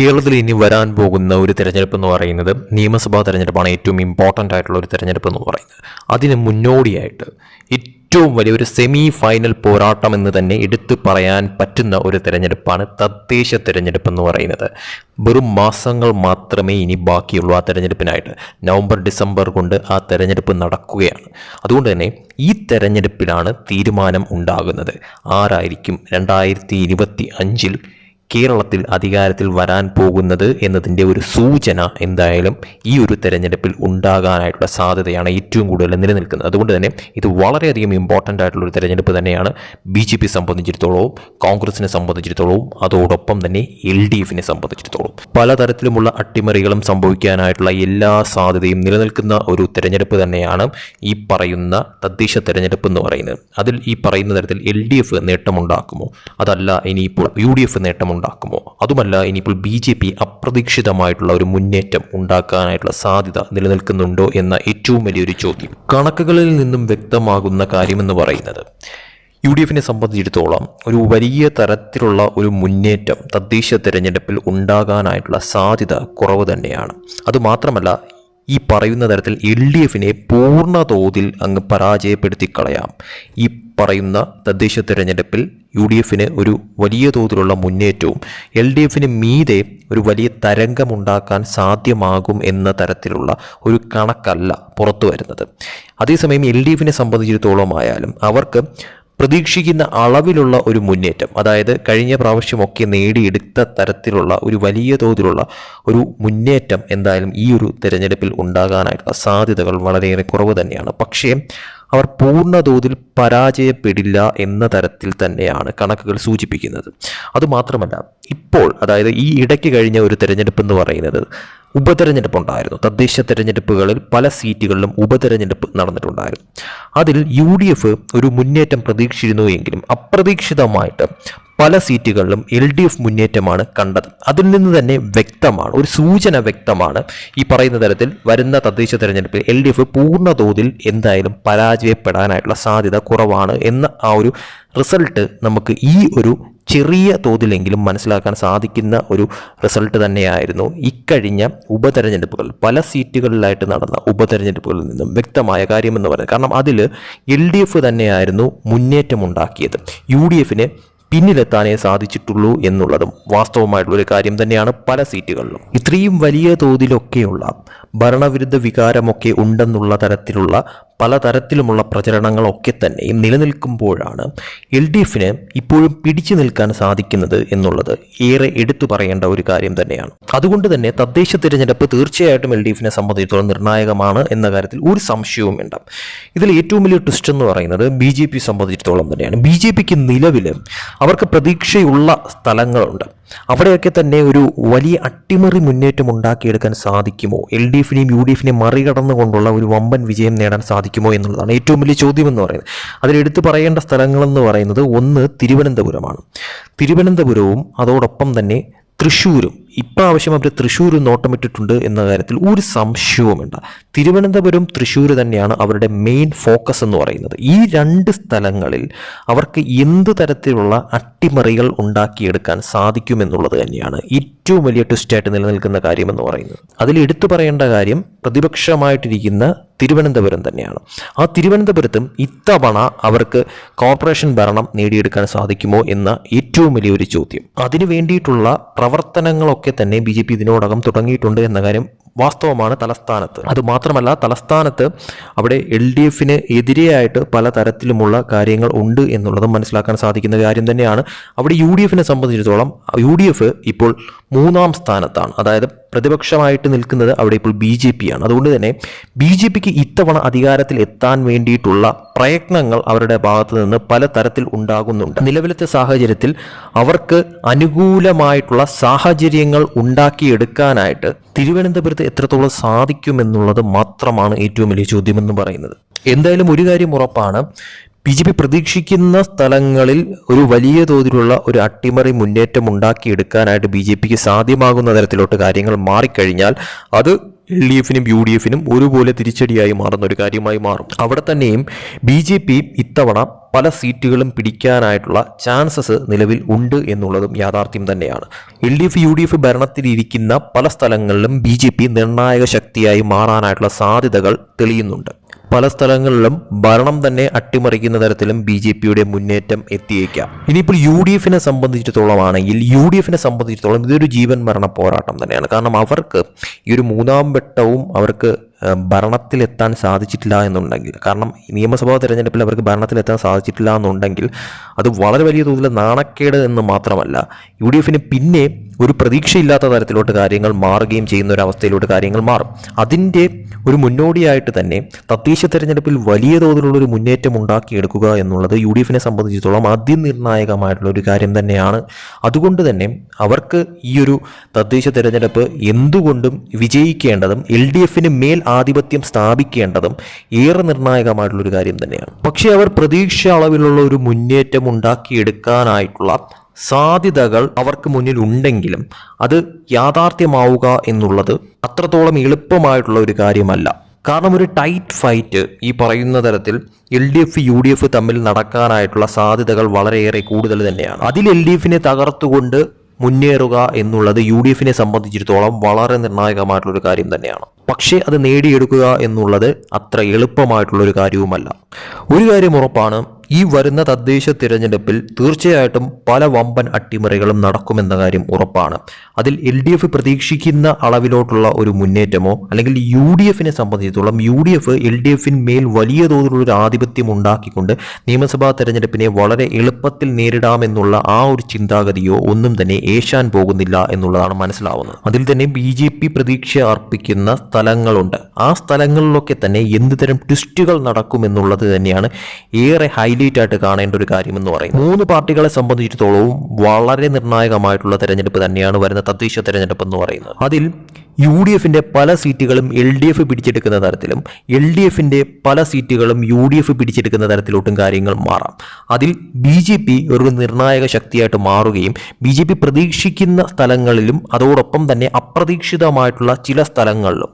കേരളത്തിൽ ഇനി വരാൻ പോകുന്ന ഒരു തിരഞ്ഞെടുപ്പ് എന്ന് പറയുന്നത് നിയമസഭാ തിരഞ്ഞെടുപ്പാണ് ഏറ്റവും ഇമ്പോർട്ടന്റ് ആയിട്ടുള്ള ഒരു തിരഞ്ഞെടുപ്പ് എന്ന് പറയുന്നത്. അതിന് മുന്നോടിയായിട്ട് ഏറ്റവും വലിയ ഒരു സെമി ഫൈനൽ പോരാട്ടം എന്ന് തന്നെ എടുത്തു പറയാൻ പറ്റുന്ന ഒരു തിരഞ്ഞെടുപ്പാണ് തദ്ദേശ തിരഞ്ഞെടുപ്പ് എന്ന് പറയുന്നത്. വെറും മാസങ്ങൾ മാത്രമേ ഇനി ബാക്കിയുള്ളൂ ആ തിരഞ്ഞെടുപ്പിനായിട്ട്. നവംബർ ഡിസംബർ കൊണ്ട് ആ തിരഞ്ഞെടുപ്പ് നടക്കുകയാണ്. അതുകൊണ്ട് തന്നെ ഈ തെരഞ്ഞെടുപ്പിലാണ് തീരുമാനം ഉണ്ടാകുന്നത്. ആരായിരിക്കും രണ്ടായിരത്തി ഇരുപത്തി അഞ്ചിൽ കേരളത്തിൽ അധികാരത്തിൽ വരാൻ പോകുന്നത് എന്നതിന്റെ ഒരു സൂചന എന്തായാലും ഈ ഒരു തെരഞ്ഞെടുപ്പിൽ ഉണ്ടാകാനായിട്ടുള്ള സാധ്യതയാണ് ഏറ്റവും കൂടുതൽ നിലനിൽക്കുന്നത്. അതുകൊണ്ട് തന്നെ ഇത് വളരെയധികം ഇമ്പോർട്ടന്റ് ആയിട്ടുള്ള ഒരു തെരഞ്ഞെടുപ്പ് തന്നെയാണ് ബി ജെ പി സംബന്ധിച്ചിടത്തോളവും കോൺഗ്രസിനെ സംബന്ധിച്ചിടത്തോളവും അതോടൊപ്പം തന്നെ എൽ ഡി എഫിനെ സംബന്ധിച്ചിടത്തോളം പലതരത്തിലുമുള്ള അട്ടിമറികളും സംഭവിക്കാനായിട്ടുള്ള എല്ലാ സാധ്യതയും നിലനിൽക്കുന്ന ഒരു തെരഞ്ഞെടുപ്പ് തന്നെയാണ് ഈ പറയുന്ന തദ്ദേശ തെരഞ്ഞെടുപ്പ് എന്ന് പറയുന്നത്. അതിൽ ഈ പറയുന്ന തരത്തിൽ എൽ ഡി എഫ് നേട്ടമുണ്ടാക്കുമോ? അതല്ല ഇനിയിപ്പോൾ യു ഡി എഫ് നേട്ടമുണ്ടാക്കുമോ അതുമല്ല ഇനിയിപ്പോൾ ബി ജെ പി അപ്രതീക്ഷിതമായിട്ടുള്ള ഒരു മുന്നേറ്റം ഉണ്ടാക്കാനായിട്ടുള്ള സാധ്യത നിലനിൽക്കുന്നുണ്ടോ എന്ന ഏറ്റവും വലിയൊരു ചോദ്യം കണക്കുകളിൽ നിന്നും വ്യക്തമാകുന്ന കാര്യമെന്ന് പറയുന്നത്. യു ഡി എഫിനെ സംബന്ധിച്ചിടത്തോളം ഒരു വലിയ തരത്തിലുള്ള ഒരു മുന്നേറ്റം തദ്ദേശ തിരഞ്ഞെടുപ്പിൽ ഉണ്ടാകാനായിട്ടുള്ള സാധ്യത കുറവ് തന്നെയാണ്. അതുമാത്രമല്ല ഈ പറയുന്ന തരത്തിൽ എൽ ഡി എഫിനെ പൂർണ തോതിൽ അങ്ങ് പരാജയപ്പെടുത്തി കളയാം ഈ പറയുന്ന തദ്ദേശ തിരഞ്ഞെടുപ്പിൽ യു ഡി എഫിന് ഒരു വലിയ തോതിലുള്ള മുന്നേറ്റവും എൽ ഡി എഫിന് മീതെ ഒരു വലിയ തരംഗമുണ്ടാക്കാൻ സാധ്യമാകും എന്ന തരത്തിലുള്ള ഒരു കണക്കല്ല പുറത്തു വരുന്നത് അതേസമയം എൽ ഡി എഫിനെ സംബന്ധിച്ചിടത്തോളം ആയാലും അവർക്ക് പ്രതീക്ഷിക്കുന്ന അളവിലുള്ള ഒരു മുന്നേറ്റം. അതായത് കഴിഞ്ഞ പ്രാവശ്യമൊക്കെ നേടിയെടുത്ത തരത്തിലുള്ള ഒരു വലിയ തോതിലുള്ള ഒരു മുന്നേറ്റം എന്തായാലും ഈ ഒരു തിരഞ്ഞെടുപ്പിൽ ഉണ്ടാകാനായിട്ടുള്ള സാധ്യതകൾ വളരെയേറെ കുറവ് തന്നെയാണ്. പക്ഷേ അവർ പൂർണ തോതിൽ പരാജയപ്പെടില്ല എന്ന തരത്തിൽ തന്നെയാണ് കണക്കുകൾ സൂചിപ്പിക്കുന്നത്. അതുമാത്രമല്ല ഇപ്പോൾ അതായത് ഈ ഇടയ്ക്ക് കഴിഞ്ഞ ഒരു തിരഞ്ഞെടുപ്പ് എന്ന് പറയുന്നത് ഉപതെരഞ്ഞെടുപ്പ് ഉണ്ടായിരുന്നു തദ്ദേശ തെരഞ്ഞെടുപ്പുകളിൽ പല സീറ്റുകളിലും ഉപതെരഞ്ഞെടുപ്പ് നടന്നിട്ടുണ്ടായിരുന്നു. അതിൽ യു ഡി എഫ് ഒരു മുന്നേറ്റം പ്രതീക്ഷിച്ചിരുന്നു എങ്കിലും അപ്രതീക്ഷിതമായിട്ട് പല സീറ്റുകളിലും എൽ ഡി എഫ് മുന്നേറ്റമാണ് കണ്ടത്. അതിൽ നിന്ന് തന്നെ വ്യക്തമാണ് ഒരു സൂചന വ്യക്തമാണ് ഈ പറയുന്ന തരത്തിൽ വരുന്ന തദ്ദേശ തെരഞ്ഞെടുപ്പിൽ എൽ ഡി എഫ് പൂർണ തോതിൽ എന്തായാലും പരാജയപ്പെടാനായിട്ടുള്ള സാധ്യത കുറവാണ് എന്ന ആ ഒരു റിസൾട്ട് നമുക്ക് ഈ ഒരു ചെറിയ തോതിലെങ്കിലും മനസ്സിലാക്കാൻ സാധിക്കുന്ന ഒരു റിസൾട്ട് തന്നെയായിരുന്നു ഇക്കഴിഞ്ഞ ഉപതെരഞ്ഞെടുപ്പുകൾ. പല സീറ്റുകളിലായിട്ട് നടന്ന ഉപതെരഞ്ഞെടുപ്പുകളിൽ നിന്നും വ്യക്തമായ കാര്യമെന്ന് പറയുന്നത് കാരണം അതിൽ എൽ ഡി എഫ് തന്നെയായിരുന്നു മുന്നേറ്റമുണ്ടാക്കിയത്. യു ഡി എഫിന് പിന്നിലെത്താനേ സാധിച്ചിട്ടുള്ളൂ എന്നുള്ളതും വാസ്തവമായിട്ടുള്ള ഒരു കാര്യം തന്നെയാണ് പല സീറ്റുകളിലും. ഇത്രയും വലിയ തോതിലൊക്കെയുള്ള ഭരണവിരുദ്ധ വികാരമൊക്കെ ഉണ്ടെന്നുള്ള തരത്തിലുള്ള പലതരത്തിലുമുള്ള പ്രചരണങ്ങളൊക്കെ തന്നെയും നിലനിൽക്കുമ്പോഴാണ് എൽ ഡി എഫിന് ഇപ്പോഴും പിടിച്ചു നിൽക്കാൻ സാധിക്കുന്നത് എന്നുള്ളത് ഏറെ എടുത്തു പറയേണ്ട ഒരു കാര്യം തന്നെയാണ്. അതുകൊണ്ട് തന്നെ തദ്ദേശ തിരഞ്ഞെടുപ്പ് തീർച്ചയായിട്ടും എൽ ഡി എഫിനെ സംബന്ധിച്ചിടത്തോളം നിർണായകമാണ് എന്ന കാര്യത്തിൽ ഒരു സംശയവും വേണ്ട. ഇതിൽ ഏറ്റവും വലിയ ട്വിസ്റ്റ് എന്ന് പറയുന്നത് ബി ജെ പി സംബന്ധിച്ചിടത്തോളം തന്നെയാണ്. ബി ജെ പിക്ക് നിലവിൽ അവർക്ക് പ്രതീക്ഷയുള്ള സ്ഥലങ്ങളുണ്ട്. അവിടെയൊക്കെ തന്നെ ഒരു വലിയ അട്ടിമറി മുന്നേറ്റം ഉണ്ടാക്കിയെടുക്കാൻ സാധിക്കുമോ? എൽ ഡി എഫിനെയും യു ഡി എഫിനെയും മറികടന്നുകൊണ്ടുള്ള ഒരു വമ്പൻ വിജയം നേടാൻ സാധിക്കുമോ എന്നുള്ളതാണ് ഏറ്റവും വലിയ ചോദ്യം എന്ന് പറയുന്നത്. അതിൽ എടുത്തു പറയേണ്ട സ്ഥലങ്ങളെന്ന് പറയുന്നത് ഒന്ന് തിരുവനന്തപുരമാണ്. തിരുവനന്തപുരവും അതോടൊപ്പം തന്നെ തൃശ്ശൂരും ഇപ്രാവശ്യം അവർ തൃശ്ശൂർ നോട്ടമിട്ടിട്ടുണ്ട് എന്ന കാര്യത്തിൽ ഒരു സംശയവും വേണ്ട തിരുവനന്തപുരം തൃശ്ശൂർ തന്നെയാണ് അവരുടെ മെയിൻ ഫോക്കസ് എന്ന് പറയുന്നത്. ഈ രണ്ട് സ്ഥലങ്ങളിൽ അവർക്ക് എന്ത് തരത്തിലുള്ള അട്ടിമറികൾ ഉണ്ടാക്കിയെടുക്കാൻ സാധിക്കുമെന്നുള്ളത് തന്നെയാണ് ഏറ്റവും വലിയ ട്വിസ്റ്റായിട്ട് നിലനിൽക്കുന്ന കാര്യമെന്ന് പറയുന്നത്. അതിൽ എടുത്തു പറയേണ്ട കാര്യം പ്രതിപക്ഷമായിട്ടിരിക്കുന്ന തിരുവനന്തപുരം തന്നെയാണ്. ആ തിരുവനന്തപുരത്തും ഇത്തവണ അവർക്ക് കോർപ്പറേഷൻ ഭരണം നേടിയെടുക്കാൻ സാധിക്കുമോ എന്ന ഏറ്റവും വലിയൊരു ചോദ്യം. അതിനു വേണ്ടിയിട്ടുള്ള പ്രവർത്തനങ്ങളൊക്കെ തന്നെ ബി ജെ പി ഇതിനോടകം തുടങ്ങിയിട്ടുണ്ട് എന്ന കാര്യം വാസ്തവമാണ് തലസ്ഥാനത്ത്. അതുമാത്രമല്ല തലസ്ഥാനത്ത് അവിടെ എൽ ഡി എഫിന് എതിരെയായിട്ട് പലതരത്തിലുമുള്ള കാര്യങ്ങൾ ഉണ്ട് എന്നുള്ളതും മനസ്സിലാക്കാൻ സാധിക്കുന്ന കാര്യം തന്നെയാണ്. അവിടെ യു ഡി എഫിനെ സംബന്ധിച്ചിടത്തോളം യു ഡി എഫ് ഇപ്പോൾ മൂന്നാം സ്ഥാനത്താണ്. അതായത് പ്രതിപക്ഷമായിട്ട് നിൽക്കുന്നത് അവിടെ ഇപ്പോൾ ബി ജെ പി ആണ് അതുകൊണ്ട് തന്നെ ബി ജെ പിക്ക് ഇത്തവണ അധികാരത്തിൽ എത്താൻ വേണ്ടിയിട്ടുള്ള പ്രയത്നങ്ങൾ അവരുടെ ഭാഗത്തു നിന്ന് പല തരത്തിൽ ഉണ്ടാകുന്നുണ്ട്. നിലവിലത്തെ സാഹചര്യത്തിൽ അവർക്ക് അനുകൂലമായിട്ടുള്ള സാഹചര്യങ്ങൾ ഉണ്ടാക്കിയെടുക്കാനായിട്ട് തിരുവനന്തപുരത്ത് എത്രത്തോളം സാധിക്കുമെന്നുള്ളത് മാത്രമാണ് ഏറ്റവും വലിയ ചോദ്യമെന്ന് പറയുന്നത്. എന്തായാലും ഒരു കാര്യം ഉറപ്പാണ്. ബി ജെ പി പ്രതീക്ഷിക്കുന്ന സ്ഥലങ്ങളിൽ ഒരു വലിയ തോതിലുള്ള ഒരു അട്ടിമറി മുന്നേറ്റം ഉണ്ടാക്കിയെടുക്കാനായിട്ട് ബി ജെ പിക്ക് സാധ്യമാകുന്ന തരത്തിലോട്ട് കാര്യങ്ങൾ മാറിക്കഴിഞ്ഞാൽ അത് എൽ ഡി എഫിനും യു ഡി എഫിനും ഒരുപോലെ തിരിച്ചടിയായി മാറുന്ന ഒരു കാര്യമായി മാറും. അവിടെ തന്നെയും ബി ജെ പി ഇത്തവണ പല സീറ്റുകളും പിടിക്കാനായിട്ടുള്ള ചാൻസസ് നിലവിൽ ഉണ്ട് എന്നുള്ളതും യാഥാർത്ഥ്യം തന്നെയാണ്. L D F U D F ഭരണത്തിലിരിക്കുന്ന പല സ്ഥലങ്ങളിലും ബി ജെ പി നിർണായക ശക്തിയായി മാറാനായിട്ടുള്ള സാധ്യതകൾ തെളിയുന്നുണ്ട്. പല സ്ഥലങ്ങളിലും ഭരണം തന്നെ അട്ടിമറിക്കുന്ന തരത്തിലും ബി ജെ പിയുടെ മുന്നേറ്റം എത്തിയേക്കാം. ഇനിയിപ്പോൾ യു ഡി എഫിനെ സംബന്ധിച്ചിടത്തോളം ആണെങ്കിൽ യു ഡി എഫിനെ സംബന്ധിച്ചിടത്തോളം ഇതൊരു ജീവൻ മരണ പോരാട്ടം തന്നെയാണ്. കാരണം അവർക്ക് ഈ ഒരു മൂന്നാം വട്ടവും അവർക്ക് ഭരണത്തിലെത്താൻ സാധിച്ചിട്ടില്ല എന്നുണ്ടെങ്കിൽ കാരണം നിയമസഭാ തെരഞ്ഞെടുപ്പിൽ അവർക്ക് ഭരണത്തിലെത്താൻ സാധിച്ചിട്ടില്ല എന്നുണ്ടെങ്കിൽ അത് വളരെ വലിയ തോതിൽ നാണക്കേട് എന്ന് മാത്രമല്ല യു ഡി എഫിന് പിന്നെ ഒരു പ്രതീക്ഷയില്ലാത്ത തരത്തിലോട്ട് കാര്യങ്ങൾ മാറുകയും ചെയ്യുന്ന ഒരു അവസ്ഥയിലോട്ട് കാര്യങ്ങൾ മാറും. അതിന്റെ ഒരു മുന്നോടിയായിട്ട് തന്നെ തദ്ദേശ തെരഞ്ഞെടുപ്പിൽ വലിയ തോതിലുള്ള ഒരു മുന്നേറ്റം ഉണ്ടാക്കിയെടുക്കുക എന്നുള്ളത് യു ഡി എഫിനെ സംബന്ധിച്ചിടത്തോളം അതിനിർണായകമായിട്ടുള്ള ഒരു കാര്യം തന്നെയാണ്. അതുകൊണ്ട് തന്നെ അവർക്ക് ഈ ഒരു തദ്ദേശ തെരഞ്ഞെടുപ്പ് എന്തുകൊണ്ടും വിജയിക്കേണ്ടതും എൽ ഡി എഫിന് മേൽ ആധിപത്യം സ്ഥാപിക്കേണ്ടതും ഏറെ നിർണായകമായിട്ടുള്ളൊരു കാര്യം തന്നെയാണ്. പക്ഷേ അവർ പ്രതീക്ഷ അളവിലുള്ള ഒരു മുന്നേറ്റം ഉണ്ടാക്കിയെടുക്കാനായിട്ടുള്ള സാധ്യതകൾ അവർക്ക് മുന്നിൽ ഉണ്ടെങ്കിലും അത് യാഥാർത്ഥ്യമാവുക എന്നുള്ളത് അത്രത്തോളം എളുപ്പമായിട്ടുള്ള ഒരു കാര്യമല്ല. കാരണം ഒരു ടൈറ്റ് ഫൈറ്റ് ഈ പറയുന്ന തരത്തിൽ L D F U D F തമ്മിൽ നടക്കാനായിട്ടുള്ള സാധ്യതകൾ വളരെയേറെ കൂടുതൽ തന്നെയാണ്. അതിൽ എൽ ഡി എഫിനെ തകർത്തുകൊണ്ട് മുന്നേറുക എന്നുള്ളത് യു ഡി എഫിനെ സംബന്ധിച്ചിടത്തോളം വളരെ നിർണായകമായിട്ടുള്ളൊരു കാര്യം തന്നെയാണ്. പക്ഷേ അത് നേടിയെടുക്കുക എന്നുള്ളത് അത്ര എളുപ്പമായിട്ടുള്ളൊരു കാര്യവുമല്ല. ഒരു കാര്യം ഉറപ്പാണ് ഈ വരുന്ന തദ്ദേശ തിരഞ്ഞെടുപ്പിൽ തീർച്ചയായിട്ടും പല വമ്പൻ അട്ടിമറികളും നടക്കുമെന്ന കാര്യം ഉറപ്പാണ്. അതിൽ എൽ ഡി എഫ് പ്രതീക്ഷിക്കുന്ന അളവിലോട്ടുള്ള ഒരു മുന്നേറ്റമോ അല്ലെങ്കിൽ യു ഡി എഫിനെ സംബന്ധിച്ചിടത്തോളം U D F L D എഫിന്മേൽ വലിയ തോതിലുള്ള ഒരു ആധിപത്യം ഉണ്ടാക്കിക്കൊണ്ട് നിയമസഭാ തെരഞ്ഞെടുപ്പിനെ വളരെ എളുപ്പത്തിൽ നേരിടാമെന്നുള്ള ആ ഒരു ചിന്താഗതിയോ ഒന്നും തന്നെ ഏശാൻ പോകുന്നില്ല എന്നുള്ളതാണ് മനസ്സിലാവുന്നത്. അതിൽ തന്നെ ബി ജെ പി പ്രതീക്ഷ അർപ്പിക്കുന്ന സ്ഥലങ്ങളുണ്ട്. ആ സ്ഥലങ്ങളിലൊക്കെ തന്നെ എന്ത് തരം ട്വിസ്റ്റുകൾ നടക്കുമെന്നുള്ളത് തന്നെയാണ് ഏറെ ഹൈലൈറ്റ് ആയിട്ട് കാണേണ്ട ഒരു കാര്യം എന്ന് പറയുന്നത്. മൂന്ന് പാർട്ടികളെ സംബന്ധിച്ചിടത്തോളവും വളരെ നിർണായകമായിട്ടുള്ള തെരഞ്ഞെടുപ്പ് തന്നെയാണ് വരുന്ന തദ്ദേശ തെരഞ്ഞെടുപ്പ് എന്ന് പറയുന്നത്. അതിൽ യു ഡി എഫിന്റെ പല സീറ്റുകളും എൽ ഡി എഫ് പിടിച്ചെടുക്കുന്ന തരത്തിലും എൽ ഡി എഫിന്റെ പല സീറ്റുകളും യു ഡി എഫ് പിടിച്ചെടുക്കുന്ന തരത്തിലോട്ടും കാര്യങ്ങൾ മാറാം. അതിൽ ബി ജെ പി ഒരു നിർണായക ശക്തിയായിട്ട് മാറുകയും ബി ജെ പി പ്രതീക്ഷിക്കുന്ന സ്ഥലങ്ങളിലും അതോടൊപ്പം തന്നെ അപ്രതീക്ഷിതമായിട്ടുള്ള ചില സ്ഥലങ്ങളിലും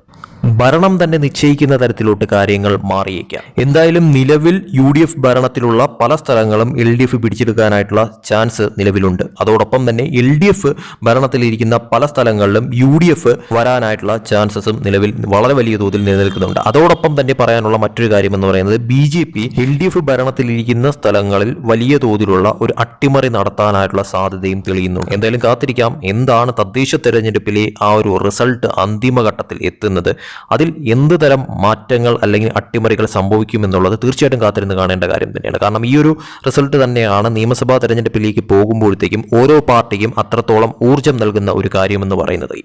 ഭരണം തന്നെ നിശ്ചയിക്കുന്ന തരത്തിലോട്ട് കാര്യങ്ങൾ മാറിയേക്കാം. എന്തായാലും നിലവിൽ യു ഡി എഫ് ഭരണത്തിലുള്ള പല സ്ഥലങ്ങളും എൽ ഡി എഫ് പിടിച്ചെടുക്കാനായിട്ടുള്ള ചാൻസ് നിലവിലുണ്ട്. അതോടൊപ്പം തന്നെ എൽ ഡി എഫ് ഭരണത്തിലിരിക്കുന്ന പല സ്ഥലങ്ങളിലും യു ഡി എഫ് വരാനായിട്ടുള്ള ചാൻസസും നിലവിൽ വളരെ വലിയ തോതിൽ നിലനിൽക്കുന്നുണ്ട്. അതോടൊപ്പം തന്നെ പറയാനുള്ള മറ്റൊരു കാര്യം എന്ന് പറയുന്നത് B J P L D F ഭരണത്തിലിരിക്കുന്ന സ്ഥലങ്ങളിൽ വലിയ തോതിലുള്ള ഒരു അട്ടിമറി നടത്താനായിട്ടുള്ള സാധ്യതയും തെളിയുന്നു എന്തായാലും കാത്തിരിക്കാം. എന്താണ് തദ്ദേശ തെരഞ്ഞെടുപ്പിലെ ആ ഒരു റിസൾട്ട് അന്തിമഘട്ടത്തിൽ എത്തുന്നത്? അതിൽ എന്ത് തരം മാറ്റങ്ങൾ അല്ലെങ്കിൽ അട്ടിമറികൾ സംഭവിക്കുമെന്നുള്ളത് തീർച്ചയായിട്ടും കാത്തിരുന്ന് കാണേണ്ട കാര്യം തന്നെയാണ്. കാരണം ഈ ഒരു റിസൾട്ട് തന്നെയാണ് നിയമസഭാ തെരഞ്ഞെടുപ്പിലേക്ക് പോകുമ്പോഴത്തേക്കും ഓരോ പാർട്ടിക്കും അത്രത്തോളം ഊർജം നൽകുന്ന ഒരു കാര്യമെന്ന് പറയുന്നത്.